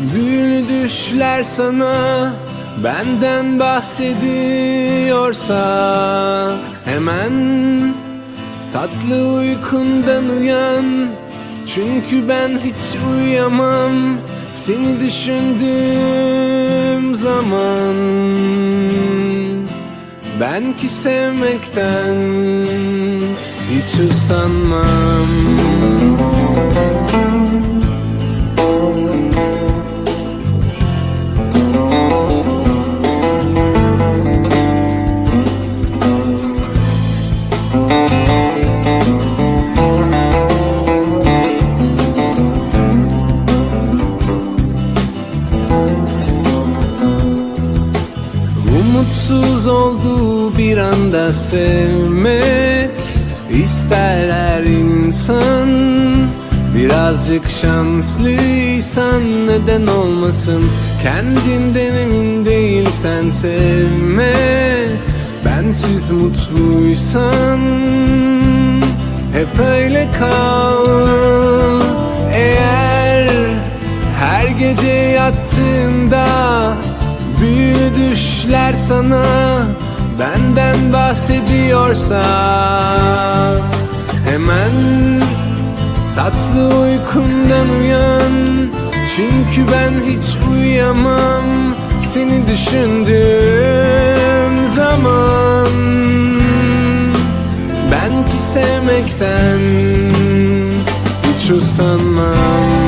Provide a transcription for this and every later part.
Büyülü düşler sana Benden bahsediyorsa Hemen tatlı uykundan uyan. Çünkü ben hiç uyuyamam Seni düşündüğüm zaman. Ben ki sevmekten hiç usanmam Umutsuz olduğu bir anda sevmek ister her insan Birazcık şanslıysan neden olmasın? Kendinden emin değilsen sevme. Bensiz mutluysan hep öyle kal. Eğer her gece yattığında düşler sana benden bahsediyorsa Hemen tatlı uykundan uyan Çünkü ben hiç uyuyamam. Seni düşündüğüm zaman Ben ki sevmekten hiç usanmam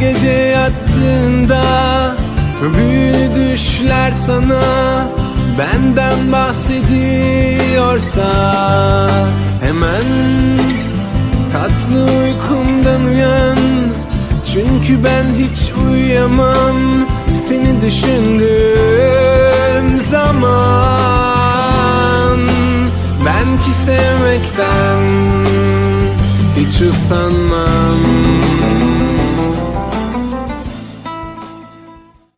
gece yattığında Büyülü düşler sana benden bahsediyorsa Hemen tatlı uykumdan uyan Çünkü ben hiç uyuyamam seni düşündüğüm zaman Ben ki sevmekten hiç usanmam